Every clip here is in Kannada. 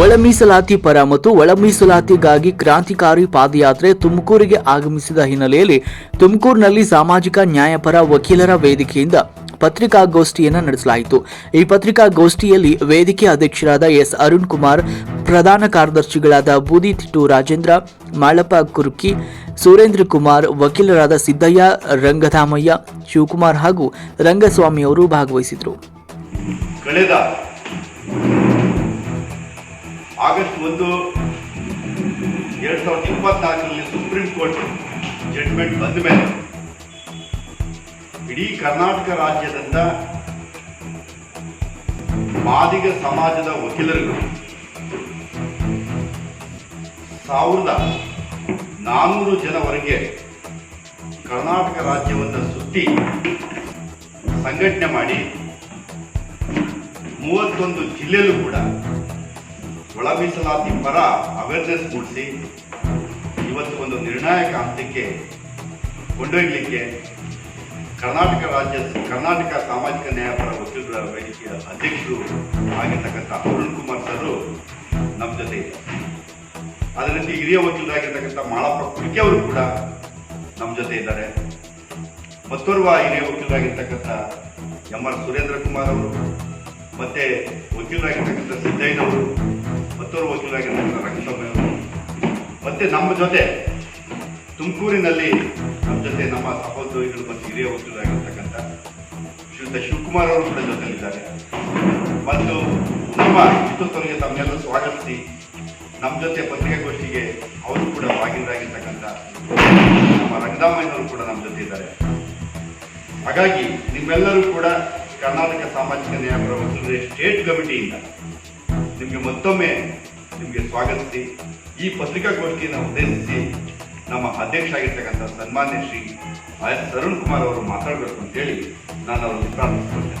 ಒಳ ಮೀಸಲಾತಿ ಪರ ಮತ್ತು ಒಳ ಮೀಸಲಾತಿಗಾಗಿ ಕ್ರಾಂತಿಕಾರಿ ಪಾದಯಾತ್ರೆ ತುಮಕೂರಿಗೆ ಆಗಮಿಸಿದ ಹಿನ್ನೆಲೆಯಲ್ಲಿ ತುಮಕೂರಿನಲ್ಲಿ ಸಾಮಾಜಿಕ ನ್ಯಾಯಪರ ವಕೀಲರ ವೇದಿಕೆಯಿಂದ ಪತ್ರಿಕಾಗೋಷ್ಠಿಯನ್ನು ನಡೆಸಲಾಯಿತು. ಈ ಪತ್ರಿಕಾಗೋಷ್ಠಿಯಲ್ಲಿ ವೇದಿಕೆ ಅಧ್ಯಕ್ಷರಾದ ಎಸ್. ಅರುಣ್ ಕುಮಾರ್ ಪ್ರಧಾನ ಕಾರ್ಯದರ್ಶಿಗಳಾದ ಬೂದಿ ತಿಟ್ಟು ರಾಜೇಂದ್ರ, ಮಾಳಪ್ಪ ಕುರುಕಿ, ಸುರೇಂದ್ರ ಕುಮಾರ್, ವಕೀಲರಾದ ಸಿದ್ದಯ್ಯ, ರಂಗಧಾಮಯ್ಯ, ಶಿವಕುಮಾರ್ ಹಾಗೂ ರಂಗಸ್ವಾಮಿ ಅವರು ಭಾಗವಹಿಸಿದರು ಆಗಸ್ಟ್ ಒಂದು, ಎರಡು ಸಾವಿರದ ಇಪ್ಪತ್ನಾಲ್ಕರಲ್ಲಿ ಸುಪ್ರೀಂ ಕೋರ್ಟ್ ಜಡ್ಮೆಂಟ್ ಬಂದ ಮೇಲೆ ಇಡೀ ಕರ್ನಾಟಕ ರಾಜ್ಯದಿಂದ ಮಾದಿಗ ಸಮಾಜದ ವಕೀಲರು ಸಾವಿರದ ನಾನ್ನೂರು ಜನವರೆಗೆ ಕರ್ನಾಟಕ ರಾಜ್ಯವನ್ನು ಸುತ್ತಿ ಸಂಘಟನೆ ಮಾಡಿ ಮೂವತ್ತೊಂದು ಜಿಲ್ಲೆಯಲ್ಲೂ ಕೂಡ ಒಳ ಮೀಸಲಾತಿ ಪರ ಅವೇರ್ನೆಸ್ ಮೂಡಿಸಿ ಇವತ್ತು ಒಂದು ನಿರ್ಣಾಯಕ ಹಂತಕ್ಕೆ ಕೊಂಡೊಯ್ಯಲಿಕ್ಕೆ ಕರ್ನಾಟಕ ರಾಜ್ಯ, ಕರ್ನಾಟಕ ಸಾಮಾಜಿಕ ನ್ಯಾಯಪರ ವಕೀಲರ ವೇದಿಕೆಯ ಅಧ್ಯಕ್ಷರು ಆಗಿರ್ತಕ್ಕಂಥ ಅರುಣ್ ಕುಮಾರ್ ಸರ್ ನಮ್ಮ ಜೊತೆ ಇದ್ದಾರೆ. ಅದೇ ರೀತಿ ಹಿರಿಯ ವಕೀಲರಾಗಿರ್ತಕ್ಕಂಥ ಮಾಳಪ್ಪ ಕುಡಿಕೆ ಅವರು ಕೂಡ ನಮ್ಮ ಜೊತೆ ಇದ್ದಾರೆ. ಮತ್ತೋರ್ವ ಹಿರಿಯ ವಕೀಲರಾಗಿರ್ತಕ್ಕಂಥ ಎಂ ಆರ್ ಸುರೇಂದ್ರ ಕುಮಾರ್ ಅವರು, ಮತ್ತೆ ವಕೀಲರಾಗಿರ್ತಕ್ಕಂಥ ಸಿದ್ದಯ್ಯನವರು ಮತ್ತೋರ್ವ ವಕೀಲರಾಗಿರ್ತಕ್ಕಂಥ ರಂಗಸ್ವಾಮಿ ಅವರು ಮತ್ತೆ ನಮ್ಮ ಜೊತೆ ತುಮಕೂರಿನಲ್ಲಿ ನಮ್ಮ ಜೊತೆ ನಮ್ಮ ಸಹೋದ್ಯೋಗಿಗಳು ಮತ್ತು ಹಿರಿಯ ವಕೀಲರಾಗಿರ್ತಕ್ಕಂಥ ಶ್ರೀಯುತ ಶಿವಕುಮಾರ್ ಅವರು ಕೂಡ ಜೊತೆಲಿದ್ದಾರೆ ಮತ್ತು ನಮ್ಮ ನೇತೃತ್ವರಿಗೆ ತಮ್ಮೆಲ್ಲ ಸ್ವಾಗತಿಸಿ ನಮ್ಮ ಜೊತೆ ಪತ್ರಿಕಾಗೋಷ್ಠಿಗೆ ಅವರು ಕೂಡ ಭಾಗಿಯಾಗಿರ್ತಕ್ಕಂಥ ನಮ್ಮ ರಂಗದಾಮಯ್ಯನವರು ಕೂಡ ನಮ್ಮ ಜೊತೆ ಇದ್ದಾರೆ. ಹಾಗಾಗಿ ನಿಮ್ಮೆಲ್ಲರೂ ಕೂಡ ಕರ್ನಾಟಕ ಸಾಮಾಜಿಕ ನ್ಯಾಯ ವಕೀಲರ ಸ್ಟೇಟ್ ಕಮಿಟಿಯಿಂದ ನಿಮಗೆ ಮತ್ತೊಮ್ಮೆ ನಿಮಗೆ ಸ್ವಾಗತಿಸಿ. ಈ ಪತ್ರಿಕಾಗೋಷ್ಠಿಯನ್ನು ಉದ್ದೇಶಿಸಿ ನಮ್ಮ ಅಧ್ಯಕ್ಷ ಆಗಿರ್ತಕ್ಕಂಥ ಸನ್ಮಾನ್ಯ ಶ್ರೀ ಎಸ್ ಅರುಣ್ ಕುಮಾರ್ ಅವರು ಮಾತಾಡಬೇಕು ಅಂತೇಳಿ ನಾನು ಅವರನ್ನು ಪ್ರಾರ್ಥಿಸಿಕೊಂಡೆ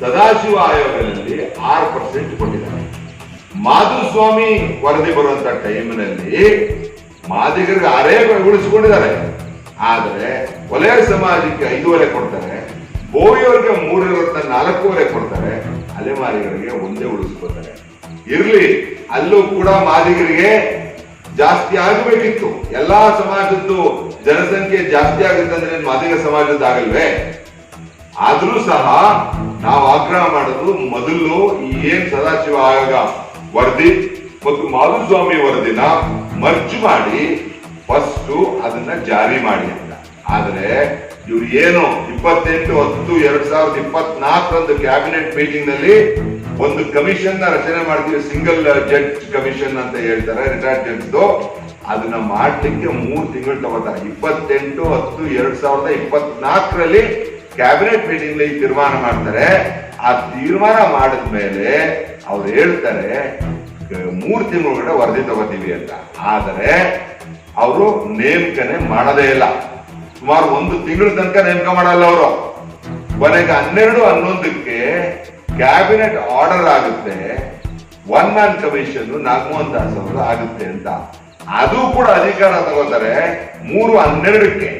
ಸದಾಶಿವ ಆಯೋಗದಲ್ಲಿ ಆರು ಪರ್ಸೆಂಟ್ ಕೊಟ್ಟಿದ್ದಾರೆ. ಮಾಧುಸ್ವಾಮಿ ವರದಿ ಬರುವಂತ ಟೈಮ್ನಲ್ಲಿ ಮಾದಿಗರಿಗೆ ಆರೇ ಉಳಿಸಿಕೊಂಡಿದ್ದಾರೆ ಆದರೆ ಒಲೆಯ ಸಮಾಜಕ್ಕೆ ಐದೂವರೆ ಕೊಡ್ತಾರೆ, ಬೋವಿಯವರಿಗೆ ಮೂರರಿಂದ ನಾಲ್ಕೂವರೆ ಕೊಡ್ತಾರೆ, ಅಲೆಮಾರಿಗಳಿಗೆ ಒಂದೇ ಉಳಿಸ್ಕೊತಾರೆ ಇರ್ಲಿ, ಅಲ್ಲೂ ಕೂಡ ಮಾದಿಗರಿಗೆ ಜಾಸ್ತಿ ಆಗಬೇಕಿತ್ತು. ಎಲ್ಲಾ ಸಮಾಜದ್ದು ಜನಸಂಖ್ಯೆ ಜಾಸ್ತಿ ಆಗುತ್ತೆ ಅಂದ್ರೆ ಮಾದಿಗ ಸಮಾಜದ್ದು ಆಗಲ್ವೇ? ಆದ್ರೂ ಸಹ ನಾವು ಆಗ್ರಹ ಮಾಡೋದು ಮೊದಲು ಏನ್ ಸದಾಶಿವ ಆಯೋಗ ವರದಿ ಮತ್ತು ಮಾಧುಸ್ವಾಮಿ ವರದಿನ ಮರ್ಜು ಮಾಡಿ ಫಸ್ಟ್ ಅದನ್ನ ಜಾರಿ ಮಾಡಿ ಅಂತ. ಆದ್ರೆ ಇವ್ರು ಏನು ಇಪ್ಪತ್ತೆಂಟು, ಹತ್ತು, ಎರಡ್ ಸಾವಿರದ ಇಪ್ಪತ್ನಾಲ್ಕರಂದು ಕ್ಯಾಬಿನೆಟ್ ಮೀಟಿಂಗ್ನಲ್ಲಿ ಒಂದು ಕಮಿಷನ್ನ ರಚನೆ ಮಾಡ್ತೀವಿ ಸಿಂಗಲ್ ಜಡ್ಜ್ ಕಮಿಷನ್ ಅಂತ ಹೇಳ್ತಾರೆ ರಿಟೈರ್ಡ್ ಜಡ್ಜ್ ಅದನ್ನ ಮಾಡ್ಲಿಕ್ಕೆ ಮೂರು ತಿಂಗಳು ತಗೋತಾರೆ ಇಪ್ಪತ್ತೆಂಟು, ಹತ್ತು, ಎರಡ್ ಸಾವಿರದ ಇಪ್ಪತ್ನಾಲ್ಕರಲ್ಲಿ ಕ್ಯಾಬಿನೆಟ್ ಮೀಟಿಂಗ್ನಲ್ಲಿ ತೀರ್ಮಾನ ಮಾಡ್ತಾರೆ. ಆ ತೀರ್ಮಾನ ಮಾಡಿದ್ಮೇಲೆ ಅವ್ರು ಹೇಳ್ತಾರೆ ಮೂರು ತಿಂಗಳೊಳಗಡೆ ವರದಿ ತಗೋತೀವಿ ಅಂತ. ಆದರೆ, ಅವರು ನೇಮಕನೆ ಮಾಡದೇ ಇಲ್ಲ. ಸುಮಾರು ಒಂದು ತಿಂಗಳ ತನಕ ನೇಮಕ ಮಾಡಲ್ಲ ಅವರು. ಕೊನೆಗೆ ಹನ್ನೆರಡು ಹನ್ನೊಂದಕ್ಕೆ ಕ್ಯಾಬಿನೆಟ್ ಆರ್ಡರ್ ಆಗುತ್ತೆ. One man commission Nagamohan Das ಅವರು ಆಗುತ್ತೆ ಅಂತ. ಅದು ಕೂಡ ಅಧಿಕಾರ ತಗೋತಾರೆ. ಮೂರು ಹನ್ನೆರಡಕ್ಕೆ,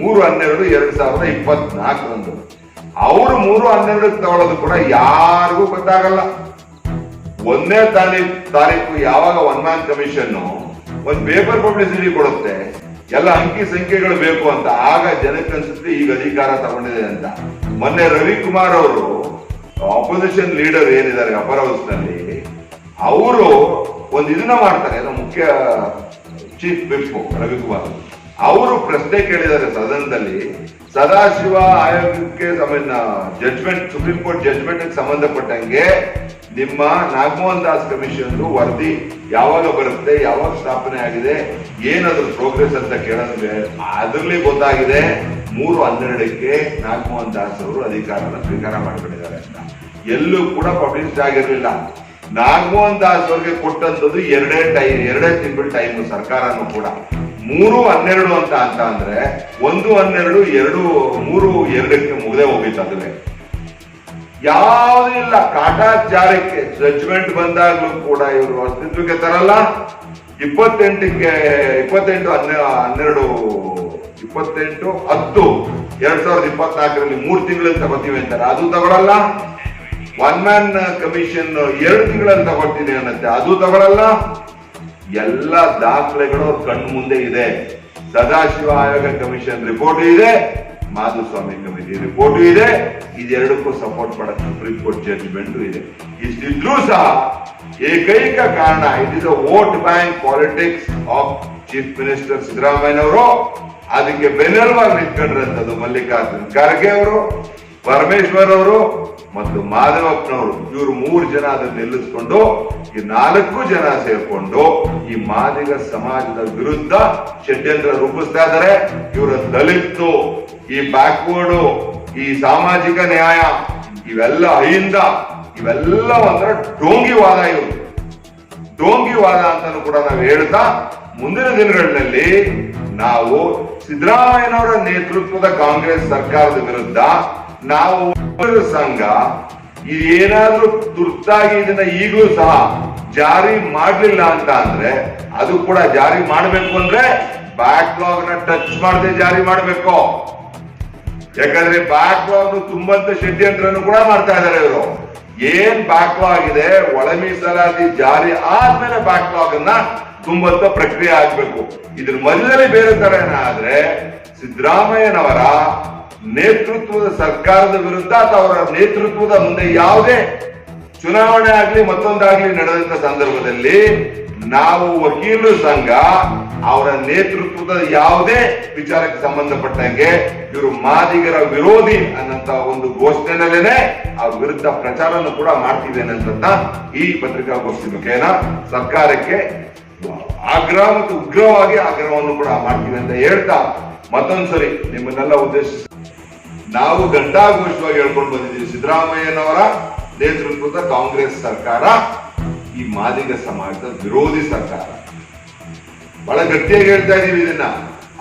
ಮೂರು ಹನ್ನೆರಡು ಎರಡ್ ಸಾವಿರದ ಇಪ್ಪತ್ನಾಲ್ಕರಂದು. ಅವರು ಮೂರು ಹನ್ನೆರಡಕ್ಕೆ ತಗೊಳ್ಳೋದು ಕೂಡ ಯಾರಿಗೂ ಗೊತ್ತಾಗಲ್ಲ. ಒಂದನೇ ತಾರೀಕು ತಾರೀಕು ಯಾವಾಗ ಒನ್ ಮ್ಯಾನ್ ಕಮಿಷನ್ ಒಂದು ಪೇಪರ್ ಪಬ್ಲಿಸಿಟಿ ಕೊಡುತ್ತೆ. ಎಲ್ಲ ಅಂಕಿ ಸಂಖ್ಯೆಗಳು ಬೇಕು ಅಂತ. ಆಗ ಜನಕ್ಕೆ ಅನ್ಸುತ್ತೆ, ಈಗ ಅಧಿಕಾರ ತಗೊಂಡಿದೆ ಅಂತ. ಮೊನ್ನೆ ರವಿಕುಮಾರ್ ಅವರು ಆಪೋಸಿಷನ್ ಲೀಡರ್ ಏನಿದ್ದಾರೆ ಅಪರ್ ಹೌಸ್ನಲ್ಲಿ, ಅವರು ಒಂದು ಇದನ್ನ ಮಾಡ್ತಾರೆ ಮುಖ್ಯ ಚೀಫ್ ವಿಪ್ ರವಿಕುಮಾರ್ ಅವರು. ಪ್ರಶ್ನೆ ಕೇಳಿದ್ದಾರೆ ಸದನದಲ್ಲಿ, ಸದಾಶಿವ ಆಯೋಗಕ್ಕೆ ಜಡ್ಜ್ಮೆಂಟ್ ಸುಪ್ರೀಂ ಕೋರ್ಟ್ ಜಡ್ಜ್ಮೆಂಟ್ ಸಂಬಂಧಪಟ್ಟಂಗೆ ನಿಮ್ಮ ನಾಗಮೋಹನ್ ದಾಸ್ ಕಮಿಷನ್ ವರದಿ ಯಾವಾಗ ಬರುತ್ತೆ, ಯಾವಾಗ ಸ್ಥಾಪನೆ ಆಗಿದೆ, ಏನದ್ರ ಪ್ರೋಗ್ರೆಸ್ ಅಂತ ಕೇಳಿದ್ರೆ ಅದರಲ್ಲಿ ಗೊತ್ತಾಗಿದೆ, ಮೂರು ಹನ್ನೆರಡಕ್ಕೆ ನಾಗಮೋಹನ್ ದಾಸ್ ಅವರು ಅಧಿಕಾರನ ಸ್ವೀಕಾರ ಮಾಡ್ಕೊಂಡಿದ್ದಾರೆ ಅಂತ. ಎಲ್ಲೂ ಕೂಡ ಪಬ್ಲಿಷ್ ಆಗಿರಲಿಲ್ಲ. ನಾಗಮೋಹನ್ ದಾಸ್ ಅವ್ರಿಗೆ ಕೊಟ್ಟಂತದ್ದು ಎರಡೇ ಟೈಮ್ ಎರಡೇ ತಿಂಗಳು ಟೈಮ್ ಸರ್ಕಾರನು ಕೂಡ. ಮೂರು ಹನ್ನೆರಡು ಅಂತ ಅಂತ ಅಂದ್ರೆ ಒಂದು ಹನ್ನೆರಡು, ಎರಡು, ಮೂರು, ಎರಡಕ್ಕೆ ಮುಗದೆ ಹೋಗಿತ್ತು ಅದುವೇ ಯಾವುದೂ ಇಲ್ಲ ಕಾಟಾಚಾರಕ್ಕೆ ಜಜ್ಮೆಂಟ್ ಬಂದಾಗ್ಲೂ ಕೂಡ ಇವರು ಅಸ್ತಿತ್ವಕ್ಕೆ ತರಲ್ಲ. ಇಪ್ಪತ್ತೆಂಟಕ್ಕೆ, ಇಪ್ಪತ್ತೆಂಟು ಹನ್ನೆ, ಹನ್ನೆರಡು, ಇಪ್ಪತ್ತೆಂಟು ಹತ್ತು, ಎರಡ್ ಸಾವಿರದ ಇಪ್ಪತ್ನಾಲ್ಕರಲ್ಲಿ ಮೂರು ತಿಂಗಳಲ್ಲಿ ತಗೋತೀವಿ ಅಂತಾರೆ. ಅದು ತಗೊಳಲ್ಲ. ಒನ್ ಮ್ಯಾನ್ ಕಮಿಷನ್ ಎರಡು ತಿಂಗಳಲ್ಲಿ ತಗೊಳ್ತೀನಿ ಅನ್ನತ್ತೆ. ಅದು ತಗೊಳಲ್ಲ. ಎಲ್ಲ ದಾಖಲೆಗಳು ಕಣ್ಣು ಮುಂದೆ ಇದೆ. ಸದಾಶಿವ ಆಯೋಗ ಕಮಿಷನ್ ರಿಪೋರ್ಟ್ ಇದೆ. ಮಾಧುಸ್ವಾಮಿ ಕಮಿಟಿ ರಿಪೋರ್ಟ್ ಇದೆ. ಇದೆರಡಕ್ಕೂ ಸಪೋರ್ಟ್ ಮಾಡಕ್ ಸುಪ್ರೀಂ ಕೋರ್ಟ್ ಜಡ್ಜ್ಮೆಂಟ್ ಇದೆ. ಇಷ್ಟಿದ್ರೂ ಸಹ ಏಕೈಕ ಕಾರಣ it is vote bank politics of chief minister ಸಿದ್ದರಾಮಯ್ಯನವರು ಅದಕ್ಕೆ ಬೆನ್ನೆಲ್ವಾಗಿ ನಿಂತ್ಕೊಂಡಿರಂತದ್ದು ಮಲ್ಲಿಕಾರ್ಜುನ್ ಖರ್ಗೆ ಅವರು, ಪರಮೇಶ್ವರ್ ಅವರು ಮತ್ತು ಮಾಧವಪ್ಪನವರು ಇವರು ಮೂರು ಜನ ಅದನ್ನು ನಿಲ್ಲಿಸ್ಕೊಂಡು ಈ ನಾಲ್ಕು ಜನ ಸೇರ್ಕೊಂಡು ಈ ಮಾದಿಗ ಸಮಾಜದ ವಿರುದ್ಧ ಷಡ್ಯಂತ್ರ ರೂಪಿಸ್ತಾ ಇದ್ದಾರೆ. ಇವರ ದಲಿತು ಈ ಬ್ಯಾಕ್ವರ್ಡ್ ಈ ಸಾಮಾಜಿಕ ನ್ಯಾಯ, ಇವೆಲ್ಲ ಅಹಿಂದ, ಇವೆಲ್ಲ ಒಂಥರ ಡೋಂಗಿವಾದ ಇವರು. ಡೋಂಗಿವಾದ ಅಂತಾನೂ ಕೂಡ ನಾವು ಹೇಳ್ತಾ ಮುಂದಿನ ದಿನಗಳಲ್ಲಿ ನಾವು ಸಿದ್ದರಾಮಯ್ಯನವರ ನೇತೃತ್ವದ ಕಾಂಗ್ರೆಸ್ ಸರ್ಕಾರದ ವಿರುದ್ಧ ನಾವು ಸಂಘ ಇದೇನಾದ್ರೂ ತುರ್ತಾಗಿ ಇದನ್ನ ಈಗಲೂ ಸಹ ಜಾರಿ ಮಾಡ್ಲಿಲ್ಲ ಅಂತ ಅಂದ್ರೆ ಅದು ಕೂಡ ಜಾರಿ ಮಾಡಬೇಕು ಅಂದ್ರೆ ಬ್ಯಾಕ್ಲಾಗ್ನ ಟಚ್ ಮಾಡದೆ ಜಾರಿ ಮಾಡಬೇಕು. ಯಾಕಂದ್ರೆ ಬ್ಯಾಕ್ಲಾಗ್ ತುಂಬಂತ ಷಡ್ಯಂತ್ರನು ಕೂಡ ಮಾಡ್ತಾ ಇದ್ದಾರೆ ಇವರು. ಏನ್ ಬ್ಯಾಕ್ಲಾಗ್ ಇದೆ ಒಳ ಮೀಸಲಾತಿ ಜಾರಿ ಆದ್ಮೇಲೆ ಬ್ಯಾಕ್ಲಾಗ್ ಅನ್ನ ತುಂಬಂತ ಪ್ರಕ್ರಿಯೆ ಆಗ್ಬೇಕು. ಇದ್ರ ಮಧ್ಯದಲ್ಲಿ ಬೇರೆ ತರ ಏನಾದ್ರೆ ಸಿದ್ದರಾಮಯ್ಯನವರ ನೇತೃತ್ವದ ಸರ್ಕಾರದ ವಿರುದ್ಧ ಅಥವಾ ಅವರ ನೇತೃತ್ವದ ಮುಂದೆ ಯಾವುದೇ ಚುನಾವಣೆ ಆಗ್ಲಿ ಮತ್ತೊಂದಾಗ್ಲಿ ನಡೆದಂತ ಸಂದರ್ಭದಲ್ಲಿ ನಾವು ವಕೀಲರು ಸಂಘ, ಅವರ ನೇತೃತ್ವದ ಯಾವುದೇ ವಿಚಾರಕ್ಕೆ ಸಂಬಂಧಪಟ್ಟಂಗೆ ಇವರು ಮಾದಿಗರ ವಿರೋಧಿ ಅನ್ನಂತ ಒಂದು ಘೋಷಣೆನಲ್ಲೇನೆ ಅವ್ರ ವಿರುದ್ಧ ಪ್ರಚಾರವನ್ನು ಕೂಡ ಮಾಡ್ತೀವಿ ಅನ್ನಂತ ಈ ಪತ್ರಿಕಾಗೋಷ್ಠಿ ಮುಖೇನ ಸರ್ಕಾರಕ್ಕೆ ಆಗ್ರಹ ಮತ್ತು ಉಗ್ರವಾಗಿ ಆಗ್ರಹವನ್ನು ಕೂಡ ಮಾಡ್ತೀವಿ ಅಂತ ಹೇಳ್ತಾ ಮತ್ತೊಂದ್ಸರಿ ನಿಮ್ಮನ್ನೆಲ್ಲ ಉದ್ದೇಶಿಸಿ. ನಾವು ಘಂಟಾಘೋಷವಾಗಿ ಹೇಳ್ಕೊಂಡು ಬಂದಿದ್ದೀವಿ. ಸಿದ್ದರಾಮಯ್ಯನವರ ನೇತೃತ್ವದ ಕಾಂಗ್ರೆಸ್ ಸರ್ಕಾರ, ಈ ಮಾದಿಗ ಸಮಾಜದ ವಿರೋಧಿ ಸರ್ಕಾರ. ಬಹಳ ಗಟ್ಟಿಯಾಗಿ ಹೇಳ್ತಾ ಇದೀವಿ ಇದನ್ನ.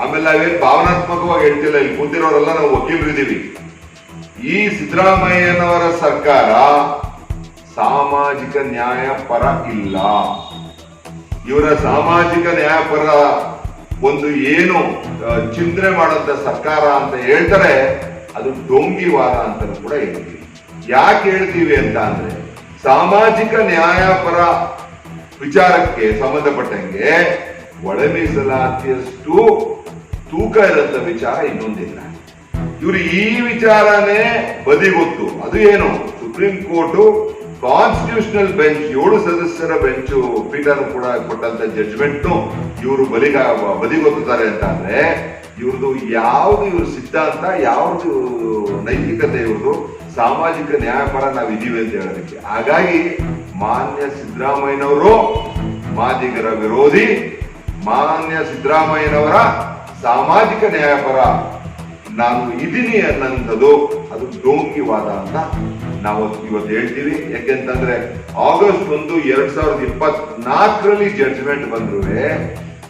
ಆಮೇಲೆ ನಾವೇನ್ ಭಾವನಾತ್ಮಕವಾಗಿ ಹೇಳ್ತಿಲ್ಲ, ಇಲ್ಲಿ ಕೂತಿರೋರೆಲ್ಲ ನಾವು ಇದೀವಿ. ಈ ಸಿದ್ದರಾಮಯ್ಯನವರ ಸರ್ಕಾರ ಸಾಮಾಜಿಕ ನ್ಯಾಯ ಪರ ಇಲ್ಲ. ಇವರ ಸಾಮಾಜಿಕ ನ್ಯಾಯ ಪರ ಒಂದು ಏನು ಚಿಂತನೆ ಮಾಡುವಂತ ಸರ್ಕಾರ ಅಂತ ಹೇಳ್ತಾರೆ. ಅದು ಡೋಂಗಿವಾದ ಅಂತ ಕೂಡ ಹೇಳ್ತೀವಿ. ಯಾಕೆ ಹೇಳ್ತೀವಿ ಅಂತ ಅಂದ್ರೆ, ಸಾಮಾಜಿಕ ನ್ಯಾಯಪರ ವಿಚಾರಕ್ಕೆ ಸಂಬಂಧಪಟ್ಟಂಗೆ ಒಳ ಮೀಸಲಾತಿಯಷ್ಟು ತೂಕ ಇರಂತ ವಿಚಾರ ಇನ್ನೊಂದಿಲ್ಲ. ಇವರು ಈ ವಿಚಾರನೇ ಬದಿಗೊತ್ತು ಅದು ಏನು? ಸುಪ್ರೀಂ ಕೋರ್ಟ್ ಕಾನ್ಸ್ಟಿಟ್ಯೂಷನಲ್ ಬೆಂಚ್ ಏಳು ಸದಸ್ಯರ ಬೆಂಚು ಪೀಠನು ಕೂಡ ಕೊಟ್ಟಂತ ಜಡ್ಜ್ಮೆಂಟ್ ಇವರು ಬಲಿಗ ಬದಿಗೊತ್ತಾರೆ ಅಂತ ಅಂದ್ರೆ ಇವ್ರದ್ದು ಯಾವ್ದು ಇವ್ರ ಸಿದ್ಧಾಂತ, ಯಾವ್ದು ನೈತಿಕತೆ ಇವ್ರದ್ದು ಸಾಮಾಜಿಕ ನ್ಯಾಯಪರ ನಾವು ಇದೀವಿ ಅಂತ ಹೇಳೋದಕ್ಕೆ. ಹಾಗಾಗಿ ಮಾನ್ಯ ಸಿದ್ದರಾಮಯ್ಯನವರು, ಮಾದಿಗರ ವಿರೋಧಿ, ಮಾನ್ಯ ಸಿದ್ದರಾಮಯ್ಯನವರ ಸಾಮಾಜಿಕ ನ್ಯಾಯಪರ ನಾನು ಇದೀನಿ ಅನ್ನಂಥದ್ದು, ಅದು ಡೋಂಗಿವಾದ ಅಂತ ನಾವು ಇವತ್ತು ಹೇಳ್ತೀವಿ. ಯಾಕೆಂತಂದ್ರೆ, ಆಗಸ್ಟ್ ಒಂದು, ಎರಡ್ ಸಾವಿರದ ಇಪ್ಪತ್ನಾಲ್ಕರಲ್ಲಿ ಜಡ್ಜ್ಮೆಂಟ್ ಬಂದ್ರು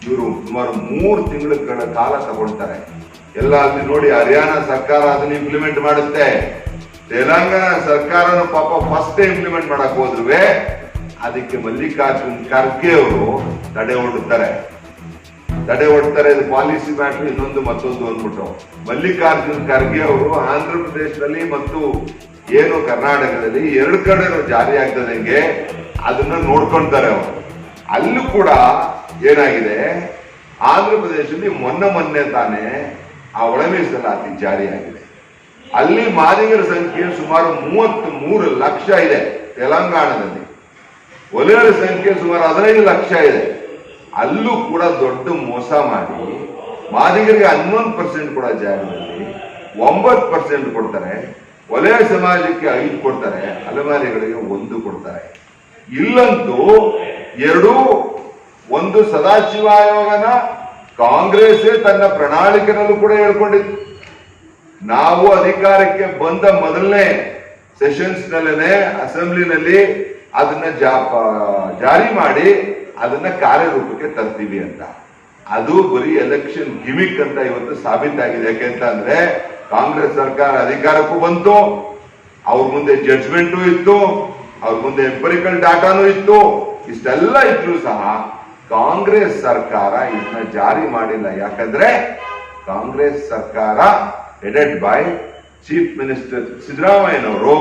ಇವರು ಸುಮಾರು ಮೂರು ತಿಂಗಳ ಕಾಲ ತಗೊಳ್ತಾರೆ. ಎಲ್ಲ ಅಲ್ಲಿ ನೋಡಿ, ಹರಿಯಾಣ ಸರ್ಕಾರ ಅದನ್ನ ಇಂಪ್ಲಿಮೆಂಟ್ ಮಾಡುತ್ತೆ. ತೆಲಂಗಾಣ ಸರ್ಕಾರನ ಪಾಪ ಫಸ್ಟ್ ಇಂಪ್ಲಿಮೆಂಟ್ ಮಾಡಕ್ ಹೋದ್ರು ಅದಕ್ಕೆ ಮಲ್ಲಿಕಾರ್ಜುನ್ ಖರ್ಗೆ ಅವರು ತಡೆ ಹೊಡುತ್ತಾರೆ ತಡೆ ಹೊಡ್ತಾರೆ ಇದು ಪಾಲಿಸಿ ಮ್ಯಾಟ್ರ್ ಇನ್ನೊಂದು ಮತ್ತೊಂದು ಅಂದ್ಬಿಟ್ಟು. ಮಲ್ಲಿಕಾರ್ಜುನ್ ಖರ್ಗೆ ಅವರು ಆಂಧ್ರ ಪ್ರದೇಶದಲ್ಲಿ ಮತ್ತು ಏನು ಕರ್ನಾಟಕದಲ್ಲಿ ಎರಡು ಕಡೆ ಜಾರಿ ಆಗ್ತದಂಗೆ ಅದನ್ನ ನೋಡ್ಕೊಂತಾರೆ ಅವರು. ಅಲ್ಲೂ ಕೂಡ ಏನಾಗಿದೆ? ಆಂಧ್ರ ಪ್ರದೇಶದಲ್ಲಿ ಮೊನ್ನೆ ಮೊನ್ನೆ ತಾನೇ ಆ ಒಳ ಮೀಸಲಾತಿ ಜಾರಿಯಾಗಿದೆ ಅಲ್ಲಿ ಮಾದಿಗರ ಸಂಖ್ಯೆ ಸುಮಾರು ಮೂವತ್ತ್ ಮೂರು ಲಕ್ಷ ಇದೆ ತೆಲಂಗಾಣದಲ್ಲಿ. ಒಲೆಯರ ಸಂಖ್ಯೆ ಸುಮಾರು ಹದಿನೈದು ಲಕ್ಷ ಇದೆ. ಅಲ್ಲೂ ಕೂಡ ದೊಡ್ಡ ಮೋಸ ಮಾಡಿ ಮಾದಿಗರಿಗೆ ಹನ್ನೊಂದು ಪರ್ಸೆಂಟ್ ಕೂಡ ಜಾಗದಲ್ಲಿ ಒಂಬತ್ತು ಪರ್ಸೆಂಟ್ ಕೊಡ್ತಾರೆ. ಒಲೆಯ ಸಮಾಜಕ್ಕೆ ಐದು ಕೊಡ್ತಾರೆ, ಅಲೆಮಾರಿಗಳಿಗೆ ಒಂದು ಕೊಡ್ತಾರೆ. ಇಲ್ಲಂತೂ ಎರಡೂ ಒಂದು ಸದಾಶಿವ ಆಯೋಗನ ಕಾಂಗ್ರೆಸ್ ತನ್ನ ಪ್ರಣಾಳಿಕೆನಲ್ಲೂ ಕೂಡ ಹೇಳ್ಕೊಂಡಿತ್ತು. ನಾವು ಅಧಿಕಾರಕ್ಕೆ ಬಂದ ಮೊದಲನೇ ಸೆಷನ್ಸ್ ನಲ್ಲೇ ಅಸೆಂಬ್ಲಿನಲ್ಲಿ ಅದನ್ನ ಜಾರಿ ಮಾಡಿ ಅದನ್ನ ಕಾರ್ಯರೂಪಕ್ಕೆ ತರ್ತೀವಿ ಅಂತ. ಅದು ಬರೀ ಎಲೆಕ್ಷನ್ ಗಿಮಿಕ್ ಅಂತ ಇವತ್ತು ಸಾಬೀತಾಗಿದೆ. ಯಾಕೆಂತ ಅಂದ್ರೆ ಕಾಂಗ್ರೆಸ್ ಸರ್ಕಾರ ಅಧಿಕಾರಕ್ಕೂ ಬಂತು, ಅವ್ರ ಮುಂದೆ ಜಡ್ಜ್ಮೆಂಟು ಇತ್ತು, ಅವ್ರ ಮುಂದೆ ಎಂಪರಿಕಲ್ ಡಾಟಾನು ಇತ್ತು, ಇಷ್ಟೆಲ್ಲ ಇದ್ರು ಸಹ ಕಾಂಗ್ರೆಸ್ ಸರ್ಕಾರ ಇದನ್ನ ಜಾರಿ ಮಾಡಿಲ್ಲ. ಯಾಕಂದ್ರೆ ಕಾಂಗ್ರೆಸ್ ಸರ್ಕಾರ ಹೆಡೆಡ್ ಬೈ ಚೀಫ್ ಮಿನಿಸ್ಟರ್ ಸಿದ್ದರಾಮಯ್ಯನವರು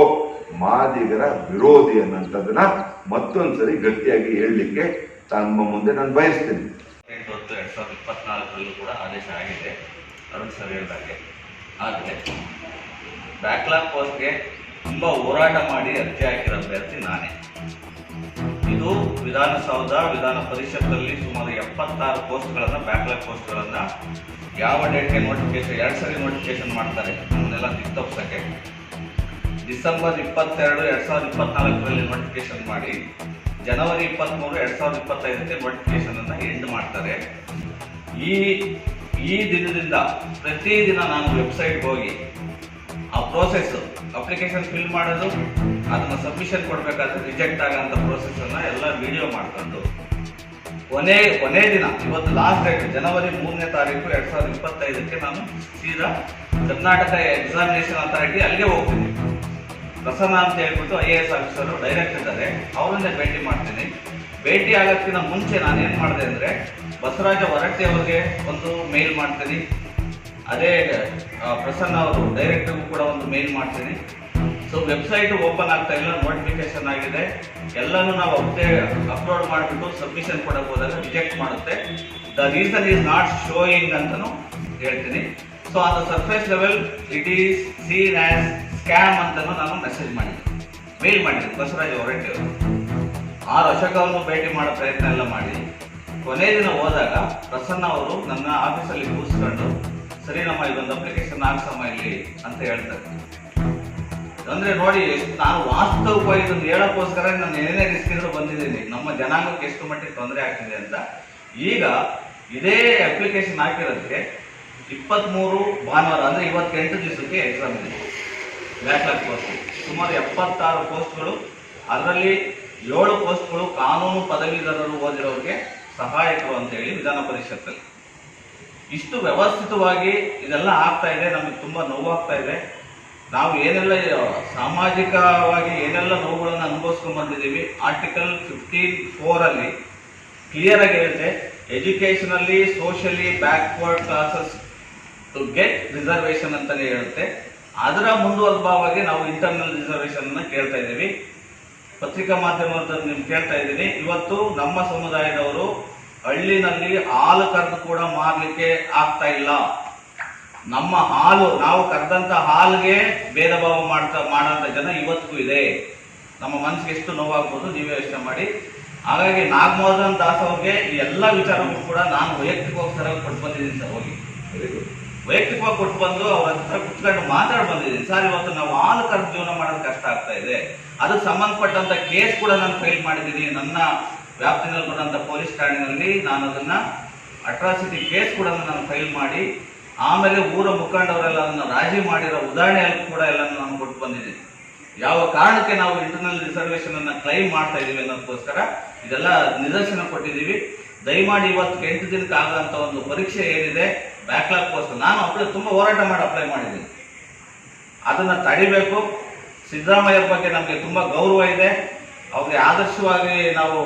ಮಾದಿಗರ ವಿರೋಧಿ ಅನ್ನೋಂಥದ್ದನ್ನ ಮತ್ತೊಂದ್ಸರಿ ಗಟ್ಟಿಯಾಗಿ ಹೇಳಲಿಕ್ಕೆ ತಮ್ಮ ಮುಂದೆ ನಾನು ಬಯಸ್ತೀನಿ. ಎಂಟು ಇಪ್ಪತ್ನಾಲ್ಕರಲ್ಲೂ ಕೂಡ ಆದೇಶ ಆಗಿದೆ. ಅರುಣ್ ಸರ್ ಹೇಳಿದಾಗೆ. ಆದರೆ ಬ್ಯಾಕ್ಲಾಗ್ ಪೋಸ್ಟ್ಗೆ ತುಂಬ ಹೋರಾಟ ಮಾಡಿ ಅರ್ಜಿ ಹಾಕಿರೋ ಅಭ್ಯರ್ಥಿ ನಾನೇ. ಇದು ವಿಧಾನಸೌಧ, ವಿಧಾನ ಪರಿಷತ್ತಲ್ಲಿ ಸುಮಾರು ಎಪ್ಪತ್ತಾರು ಪೋಸ್ಟ್ಗಳನ್ನು, ಬ್ಯಾಕ್ಲಾಗ್ ಪೋಸ್ಟ್ಗಳನ್ನು ಯಾವ ಡೇಟ್ಗೆ ನೋಟಿಫಿಕೇಶನ್ ಎರಡು ಸರಿ ನೋಟಿಫಿಕೇಶನ್ ಮಾಡ್ತಾರೆ. ನಮ್ಮನ್ನೆಲ್ಲ ದಿಕ್ತಪ್ಸಕ್ಕೆ ಡಿಸೆಂಬರ್ ಇಪ್ಪತ್ತೆರಡು, ಎರಡು ಸಾವಿರದ ಇಪ್ಪತ್ನಾಲ್ಕರಲ್ಲಿ ನೋಟಿಫಿಕೇಶನ್ ಮಾಡಿ, ಜನವರಿ ಇಪ್ಪತ್ತ್ಮೂರು ಎರಡು ಸಾವಿರದ ಇಪ್ಪತ್ತೈದಕ್ಕೆ ನೋಟಿಫಿಕೇಶನನ್ನು ಎಂಡ್ ಮಾಡ್ತಾರೆ. ಈ ಈ ದಿನದಿಂದ ಪ್ರತಿದಿನ ನಾನು ವೆಬ್ಸೈಟ್ಗೆ ಹೋಗಿ ಆ ಪ್ರೋಸೆಸ್ ಅಪ್ಲಿಕೇಶನ್ ಫಿಲ್ ಮಾಡೋದು ಅದನ್ನ ಸಬ್ಮಿಷನ್ ಕೊಡಬೇಕಾದ್ರೆ ರಿಜೆಕ್ಟ್ ಆಗೋಂಥ ಪ್ರೋಸೆಸನ್ನ ಎಲ್ಲ ವಿಡಿಯೋ ಮಾಡ್ಕೊಂಡು. ಕೊನೆ ಕೊನೆ ದಿನ, ಇವತ್ತು ಲಾಸ್ಟ್ ಡೇಟ್ ಜನವರಿ ಮೂರನೇ ತಾರೀಕು ಎರಡ್ ಸಾವಿರದ ಇಪ್ಪತ್ತೈದಕ್ಕೆ ನಾನು ಸೀದಾ ಕರ್ನಾಟಕ ಎಕ್ಸಾಮಿನೇಷನ್ ಅಥಾರಿಟಿ ಅಲ್ಲಿಗೆ ಹೋಗ್ತೀನಿ. ಪ್ರಸನ್ನ ಅಂತ ಹೇಳ್ಬಿಟ್ಟು I A S officer direct ಇದ್ದಾರೆ. ಅವರನ್ನೇ ಭೇಟಿ ಮಾಡ್ತೀನಿ. ಭೇಟಿ ಆಗೋಕ್ಕಿಂತ ಮುಂಚೆ ನಾನು ಏನು ಮಾಡಿದೆ ಅಂದರೆ, ಬಸವರಾಜ ಹೊರಟ್ಟಿ ಅವರಿಗೆ ಒಂದು ಮೇಲ್ ಮಾಡ್ತೀನಿ. ಅದೇ ಪ್ರಸನ್ನ ಅವರು ಡೈರೆಕ್ಟಗೂ ಕೂಡ ಒಂದು ಮೇಲ್ ಮಾಡ್ತೀನಿ. ಸೊ ವೆಬ್ಸೈಟ್ ಓಪನ್ ಆಗ್ತಾ ಇಲ್ಲ ನೋಟಿಫಿಕೇಶನ್ ಆಗಿದೆ. ಎಲ್ಲನೂ ನಾವು ಅಪ್ಡೇ ಅಪ್ಲೋಡ್ ಮಾಡಿಬಿಟ್ಟು ಸಬ್ಮಿಷನ್ ಕೊಡಕ್ಕೆ ಹೋದಾಗ ರಿಜೆಕ್ಟ್ ಮಾಡುತ್ತೆ. The reason is not showing ಅಂತಲೂ ಹೇಳ್ತೀನಿ. So on the surface level it is seen as scam ಅಂತಲೂ ನಾನು ಮೆಸೇಜ್ ಮಾಡಿದ್ದೆ. ಮೇಲ್ ಮಾಡಿದ್ದೆ, ಬಸವರಾಜ್ ಹೊರಟ್ಟಿ ಅವರು ಆರು ಅಶೋಕ್ ಭೇಟಿ ಮಾಡೋ ಪ್ರಯತ್ನ ಎಲ್ಲ ಮಾಡಿ. ಕೊನೆ ದಿನ ಹೋದಾಗ, ಪ್ರಸನ್ನ ಅವರು ನನ್ನ ಆಫೀಸಲ್ಲಿ ಕೂರಿಸ್ಕೊಂಡು ಸರಿ ನಮ್ಮ ಇದೊಂದು ಅಪ್ಲಿಕೇಶನ್ ಹಾಕ್ಸಮ್ಮ ಇಲ್ಲಿ ಅಂತ ಹೇಳ್ತಾರೆ. ಅಂದ್ರೆ ನೋಡಿ, ನಾನು ವಾಸ್ತವವಾಗಿ ಇದನ್ನು ಹೇಳೋಕ್ಕೋಸ್ಕರ ನಾನು ಏನೇ ರಿಸ್ಕ್ ಬಂದಿದ್ದೀನಿ. ನಮ್ಮ ಜನಾಂಗಕ್ಕೆ ಎಷ್ಟು ಮಟ್ಟಿಗೆ ತೊಂದರೆ ಆಗ್ತಿದೆ ಅಂತ. ಈಗ ಇದೇ ಅಪ್ಲಿಕೇಶನ್ ಹಾಕಿರೋದಕ್ಕೆ ಇಪ್ಪತ್ತ್ಮೂರು ಭಾನುವಾರ, ಅಂದ್ರೆ ಇವತ್ತೆಂಟು ದಿವಸಕ್ಕೆ ಎಕ್ಸಾಮ್ ಇದೆ. ಬ್ಯಾಕ್ಲಾಗ್ ಪೋಸ್ಟ್ ಸುಮಾರು ಎಪ್ಪತ್ತಾರು ಪೋಸ್ಟ್ಗಳು ಅದರಲ್ಲಿ ಏಳು ಪೋಸ್ಟ್ಗಳು ಕಾನೂನು ಪದವೀಧರರು ಓದಿರೋರಿಗೆ ಸಹಾಯಕರು ಅಂತೇಳಿ ವಿಧಾನ ಪರಿಷತ್ತಲ್ಲಿ. ಇಷ್ಟು ವ್ಯವಸ್ಥಿತವಾಗಿ ಇದೆಲ್ಲ ಆಗ್ತಾ ಇದೆ, ನಮಗೆ ತುಂಬ ನೋವಾಗ್ತಾ ಇದೆ. ನಾವು ಏನೆಲ್ಲ, ಸಾಮಾಜಿಕವಾಗಿ ಏನೆಲ್ಲ ನೋವುಗಳನ್ನು ಅನುಭವಿಸ್ಕೊಂಡು ಬಂದಿದ್ದೀವಿ ಆರ್ಟಿಕಲ್ ಫಿಫ್ಟೀನ್ ಫೋರಲ್ಲಿ ಕ್ಲಿಯರ್ ಆಗಿ ಹೇಳುತ್ತೆ educationally socially backward classes to get reservation ಅಂತಲೇ ಹೇಳುತ್ತೆ. ಅದರ ಮುಂದುವರೆದವಾಗಿ ನಾವು ಇಂಟರ್ನಲ್ ರಿಸರ್ವೇಶನ್ ಅನ್ನ ಕೇಳ್ತಾ ಇದ್ದೀವಿ. ಪತ್ರಿಕಾ ಮಾಧ್ಯಮದ ನಿಮ್ಗೆ ಕೇಳ್ತಾ ಇದ್ದೀನಿ. ಇವತ್ತು ನಮ್ಮ ಸಮುದಾಯದವರು ಹಳ್ಳಿನಲ್ಲಿ ಹಾಲು ಕರೆದು ಕೂಡ ಮಾರಲಿಕ್ಕೆ ಆಗ್ತಾ ಇಲ್ಲ. ನಮ್ಮ ಹಾಲು ನಾವು ಕರೆದಂತ ಹಾಲಿಗೆ ಭೇದ ಭಾವ ಮಾಡ್ತಾ ಮಾಡೋಂಥ ಜನ ಇವತ್ತಿಗೂ ಇದೆ. ನಮ್ಮ ಮನಸ್ಸಿಗೆ ಎಷ್ಟು ನೋವಾಗ್ಬೋದು ನೀವೇ ಯೋಚನೆ ಮಾಡಿ. ಹಾಗಾಗಿ ನಾಗಮೋಹನ್ ದಾಸ್ ಅವ್ರಿಗೆ ಈ ಎಲ್ಲ ವಿಚಾರಗಳು ಕೂಡ ನಾನು ವೈಯಕ್ತಿಕವಾಗಿ ಸರ್ ಕೊಟ್ಟು ಬಂದಿದ್ದೀನಿ ಸರ್ ಹೋಗಿ. ವೈಯಕ್ತಿಕವಾಗಿ ಕೊಟ್ಟು ಬಂದು ಅವ್ರ ಹತ್ರ ಕುತ್ಕೊಂಡು ಮಾತಾಡಿ ಬಂದಿದ್ದೀನಿ. ಸರ್ ಇವತ್ತು ನಾವು ಹಾಲು ಕರೆದು ಜೀವನ ಮಾಡೋದು ಕಷ್ಟ ಆಗ್ತಾ ಇದೆ. ಅದಕ್ಕೆ ಸಂಬಂಧಪಟ್ಟಂತ ಕೇಸ್ ಕೂಡ ನಾನು ಫೈಲ್ ಮಾಡಿದ್ದೀನಿ. ನನ್ನ ವ್ಯಾಪ್ತಿನಲ್ಲಿ ಬರುವಂತ ಪೊಲೀಸ್ ಠಾಣೆಯಲ್ಲಿ ನಾನು ಅದನ್ನ ಅಟ್ರಾಸಿಟಿ ಕೇಸ್ ಕೂಡ ನಾನು ಫೈಲ್ ಮಾಡಿ ಆಮೇಲೆ ಊರ ಮುಖಂಡವರೆಲ್ಲ ಅದನ್ನು ರಾಜಿ ಮಾಡಿರೋ ಉದಾಹರಣೆಯಲ್ಲಿ ಕೂಡ ಎಲ್ಲ ನಾನು ಕೊಟ್ಟು ಬಂದಿದ್ದೀನಿ. ಯಾವ ಕಾರಣಕ್ಕೆ ನಾವು ಇಂಟರ್ನಲ್ ರಿಸರ್ವೇಷನ್ ಅನ್ನ ಕ್ಲೈಮ್ ಮಾಡ್ತಾ ಇದೀವಿ ಅನ್ನೋದಕ್ಕೋಸ್ಕರ ಇದೆಲ್ಲ ನಿದರ್ಶನ ಕೊಟ್ಟಿದ್ದೀವಿ. ದಯಮಾಡಿ ಇವತ್ತು ಎಂಟು ದಿನಕ್ಕೆ ಆಗಂತ ಒಂದು ಪರೀಕ್ಷೆ ಏನಿದೆ ಬ್ಯಾಕ್ಲಾಗ್ ಪೋಸ್ಟ್ ನಾನು ಅಪ್ಲೈ ತುಂಬ ಹೋರಾಟ ಮಾಡಿ ಅಪ್ಲೈ ಮಾಡಿದ್ದೀನಿ. ಅದನ್ನ ತಡಿಬೇಕು. ಸಿದ್ದರಾಮಯ್ಯ ಬಗ್ಗೆ ನಮಗೆ ತುಂಬ ಗೌರವ ಇದೆ. ಅವ್ರಿಗೆ ಆದರ್ಶವಾಗಿ ನಾವು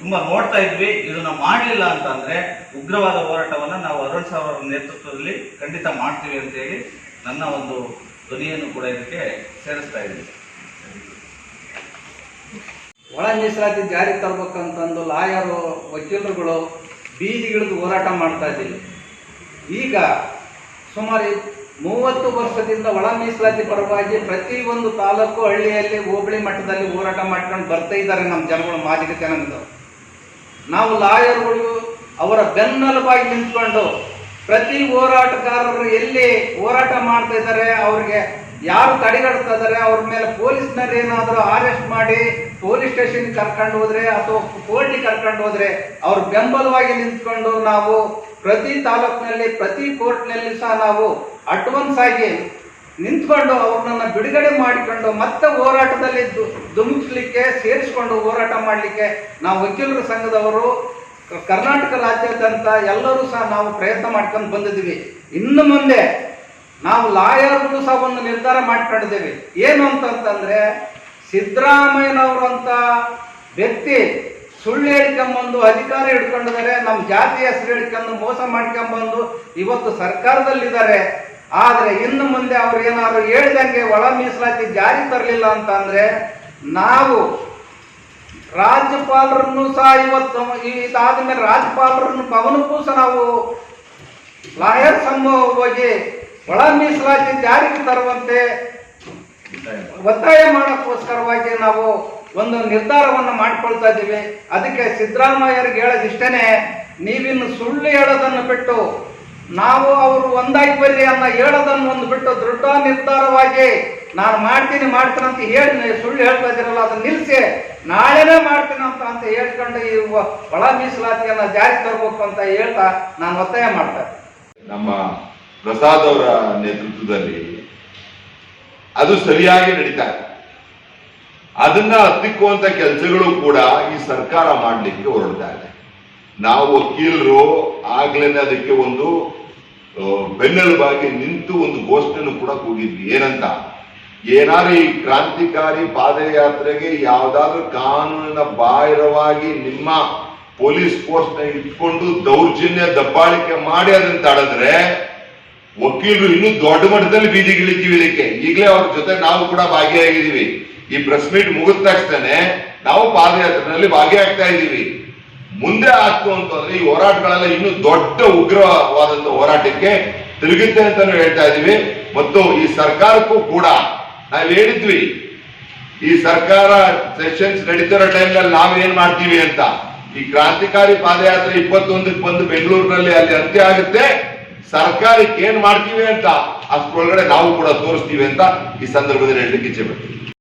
ತುಂಬ ನೋಡ್ತಾ ಇದ್ವಿ, ಇದನ್ನ ಮಾಡಲಿಲ್ಲ ಅಂತಂದ್ರೆ ಉಗ್ರವಾದ ಹೋರಾಟವನ್ನು ನಾವು ಅರುಣ್ ಸಾವ್ ಅವರ ನೇತೃತ್ವದಲ್ಲಿ ಖಂಡಿತ ಮಾಡ್ತೀವಿ ಅಂತ ಹೇಳಿ ನನ್ನ ಒಂದು ಧ್ವನಿಯನ್ನು ಕೂಡ ಇದಕ್ಕೆ ಸೇರಿಸ್ತಾ ಇದ್ದೀನಿ. ಒಳ ಮೀಸಲಾತಿ ಜಾರಿ ತರ್ಬೇಕಂತಂದು ಲಾಯರು, ವಕೀಲರುಗಳು ಬೀದಿಗಿಳಿದು ಹೋರಾಟ ಮಾಡ್ತಾ ಇದ್ದೀವಿ. ಈಗ ಸುಮಾರು ಮೂವತ್ತು ವರ್ಷದಿಂದ ಒಳ ಮೀಸಲಾತಿ ಪರವಾಗಿ ಪ್ರತಿಯೊಂದು ತಾಲೂಕು ಹಳ್ಳಿಯಲ್ಲಿ ಹೋಬಳಿ ಮಟ್ಟದಲ್ಲಿ ಹೋರಾಟ ಮಾಡ್ಕೊಂಡು ಬರ್ತಾ ಇದ್ದಾರೆ ನಮ್ಮ ಜನಗಳು ಮಾದಿಗ ಜನಾಂಗದವರು. ನಾವು ಲಾಯರ್ಗಳು ಅವರ ಬೆನ್ನೆಲುಬಾಗಿ ನಿಂತ್ಕೊಂಡು ಪ್ರತಿ ಹೋರಾಟಗಾರರು ಎಲ್ಲಿ ಹೋರಾಟ ಮಾಡ್ತಾ ಇದ್ದಾರೆ, ಅವ್ರಿಗೆ ಯಾರು ತಡೆಗಟ್ತಾ ಇದ್ದಾರೆ, ಅವ್ರ ಮೇಲೆ ಪೊಲೀಸ್ನವ್ರು ಏನಾದರೂ ಅರೆಸ್ಟ್ ಮಾಡಿ ಪೊಲೀಸ್ ಸ್ಟೇಷನ್ ಕರ್ಕೊಂಡು ಹೋದ್ರೆ ಅಥವಾ ಕೋರ್ಟಿಗೆ ಕರ್ಕೊಂಡು ಹೋದ್ರೆ ಅವ್ರ ಬೆಂಬಲವಾಗಿ ನಿಂತ್ಕೊಂಡು ನಾವು ಪ್ರತಿ ತಾಲೂಕಿನಲ್ಲಿ, ಪ್ರತಿ ಕೋರ್ಟ್ನಲ್ಲಿ ಸಹ ನಾವು ಅಡ್ವಾನ್ಸ್ ಆಗಿ ನಿಂತ್ಕೊಂಡು ಅವ್ರನ್ನ ಬಿಡುಗಡೆ ಮಾಡಿಕೊಂಡು ಮತ್ತೆ ಹೋರಾಟದಲ್ಲಿ ಧುಮುಕ್ಸ್ಲಿಕ್ಕೆ ಸೇರಿಸ್ಕೊಂಡು ಹೋರಾಟ ಮಾಡಲಿಕ್ಕೆ ನಾವು ವಕೀಲರ ಸಂಘದವರು ಕರ್ನಾಟಕ ರಾಜ್ಯಾದ್ಯಂತ ಎಲ್ಲರೂ ಸಹ ನಾವು ಪ್ರಯತ್ನ ಮಾಡ್ಕೊಂಡು ಬಂದಿದ್ದೀವಿ. ಇನ್ನು ಮುಂದೆ ನಾವು ಲಾಯರ್ಗಳು ಸಹ ಒಂದು ನಿರ್ಧಾರ ಮಾಡ್ಕೊಂಡಿದ್ದೇವೆ. ಏನು ಅಂತಂತಂದ್ರೆ, ಸಿದ್ದರಾಮಯ್ಯನವರಂತ ವ್ಯಕ್ತಿ ಸುಳ್ಳು ಹೇಳ್ಕೊಂಬಂದು ಅಧಿಕಾರ ಹಿಡ್ಕೊಂಡಿದ್ದಾರೆ, ನಮ್ಮ ಜಾತಿ ಹೆಸರು ಹಿಡ್ಕೊಂಡು ಮೋಸ ಮಾಡ್ಕೊಂಬಂದು ಇವತ್ತು ಸರ್ಕಾರದಲ್ಲಿದ್ದಾರೆ. ಆದರೆ ಇನ್ನು ಮುಂದೆ ಅವ್ರು ಏನಾದ್ರು ಹೇಳಿದಂಗೆ ಒಳ ಮೀಸಲಾತಿ ಜಾರಿ ತರಲಿಲ್ಲ ಅಂತ ಅಂದ್ರೆ ನಾವು ರಾಜ್ಯಪಾಲರನ್ನು ಸಹ ಇವತ್ತು ಇದಾದ ಮೇಲೆ ರಾಜ್ಯಪಾಲರನ್ನು ಭವನಕ್ಕೂ ಸಹ ನಾವು ಲಾಯರ್ ಸಂಘ ಹೋಗಿ ಒಳ ಮೀಸಲಾತಿ ಜಾರಿಗೆ ತರುವಂತೆ ಒತ್ತಾಯ ಮಾಡೋಕ್ಕೋಸ್ಕರವಾಗಿ ನಾವು ಒಂದು ನಿರ್ಧಾರವನ್ನು ಮಾಡಿಕೊಳ್ತಾ ಇದ್ದೀವಿ. ಅದಕ್ಕೆ ಸಿದ್ದರಾಮಯ್ಯರಿಗೆ ಹೇಳೋದಿಷ್ಟೇನೆ, ನೀವಿನ್ನು ಸುಳ್ಳು ಹೇಳೋದನ್ನು ಬಿಟ್ಟು ನಾವು ಅವರು ಒಂದಾಗಿ ಬರ್ರಿ ಅನ್ನ ಹೇಳೋದನ್ನು ಒಂದು ಬಿಟ್ಟು ದೃಢ ನಿರ್ಧಾರವಾಗಿ ನಾನು ಮಾಡ್ತೀನಿ ಮಾಡ್ತೀನಿ ಅಂತ ಹೇಳಿ ಸುಳ್ಳು ಹೇಳ್ತಾ ಇದ್ದೀರಲ್ಲ, ಅದನ್ನ ನಿಲ್ಲಿಸಿ ನಾಳೆನೇ ಮಾಡ್ತೀನಿ ಅಂತ ಅಂತ ಹೇಳ್ಕೊಂಡು ಈ ಒಳ ಮೀಸಲಾತಿಯನ್ನ ಜಾರಿ ತರಬೇಕು ಅಂತ ಹೇಳ್ತಾ ನಾನು ಒತ್ತಾಯ ಮಾಡ್ತಾ ನಮ್ಮ ಪ್ರಸಾದ್ ಅವರ ನೇತೃತ್ವದಲ್ಲಿ ಅದು ಸರಿಯಾಗಿ ನಡೀತಾ ಇದೆ. ಅದನ್ನ ಹತ್ತಿಕ್ಕುವಂತ ಕೆಲಸಗಳು ಕೂಡ ಈ ಸರ್ಕಾರ ಮಾಡಲಿಕ್ಕೆ ಹೊರಡ್ತಾ ಇದೆ. ನಾವು ವಕೀಲರು ಆಗ್ಲೇನೆ ಅದಕ್ಕೆ ಒಂದು ಬೆನ್ನೆಲುಬಾಗಿ ನಿಂತು ಒಂದು ಘೋಷಣೆಯನ್ನು ಕೂಡ ಕೂಗಿದ್ವಿ. ಏನಂತ? ಏನಾದ್ರು ಈ ಕ್ರಾಂತಿಕಾರಿ ಪಾದಯಾತ್ರೆಗೆ ಯಾವ್ದಾದ್ರು ಕಾನೂನಿನ ಬಾಹಿರವಾಗಿ ನಿಮ್ಮ ಪೊಲೀಸ್ ಫೋರ್ಸ್ನ ಇಟ್ಕೊಂಡು ದೌರ್ಜನ್ಯ ದಬ್ಬಾಳಿಕೆ ಮಾಡಿ ಅದನ್ನ ತಡೆದ್ರೆ ವಕೀಲರು ಇನ್ನೂ ದೊಡ್ಡ ಮಟ್ಟದಲ್ಲಿ ಬೀದಿಗಿಳಿತೀವಿ ಇದಕ್ಕೆ. ಈಗಲೇ ಅವ್ರ ಜೊತೆ ನಾವು ಕೂಡ ಭಾಗಿಯಾಗಿದ್ದೀವಿ. ಈ ಪ್ರೆಸ್ ಮೀಟ್ ಮುಗಿದ ತಕ್ಷಣ ನಾವು ಪಾದಯಾತ್ರೆಯಲ್ಲಿ ಭಾಗಿಯಾಗ್ತಾ ಇದ್ದೀವಿ. ಮುಂದೆ ಆಯ್ತು ಅಂತಂದ್ರೆ ಈ ಹೋರಾಟಗಳೆಲ್ಲ ಇನ್ನೂ ದೊಡ್ಡ ಉಗ್ರವಾದಂತ ಹೋರಾಟಕ್ಕೆ ತಿರುಗುತ್ತೆ ಅಂತಾನು ಹೇಳ್ತಾ ಇದೀವಿ. ಮತ್ತು ಈ ಸರ್ಕಾರಕ್ಕೂ ಕೂಡ ನಾವು ಹೇಳಿದ್ವಿ, ಈ ಸರ್ಕಾರ ಸೆಷನ್ಸ್ ನಡೀತಿರೋ ಟೈಮ್ನಲ್ಲಿ ನಾವ್ ಏನ್ ಮಾಡ್ತೀವಿ ಅಂತ. ಈ ಕ್ರಾಂತಿಕಾರಿ ಪಾದಯಾತ್ರೆ ಇಪ್ಪತ್ತೊಂದಕ್ಕೆ ಬಂದು ಬೆಂಗಳೂರಿನಲ್ಲಿ ಅಲ್ಲಿ ಅಂತ್ಯ ಆಗುತ್ತೆ. ಸರ್ಕಾರಕ್ಕೆ ಏನ್ ಮಾಡ್ತೀವಿ ಅಂತ ಅಷ್ಟೊಳಗಡೆ ನಾವು ಕೂಡ ತೋರಿಸ್ತೀವಿ ಅಂತ ಈ ಸಂದರ್ಭದಲ್ಲಿ ಹೇಳಲಿಕ್ಕೆ ಇಚ್ಛೆ ಪಡ್ತೀವಿ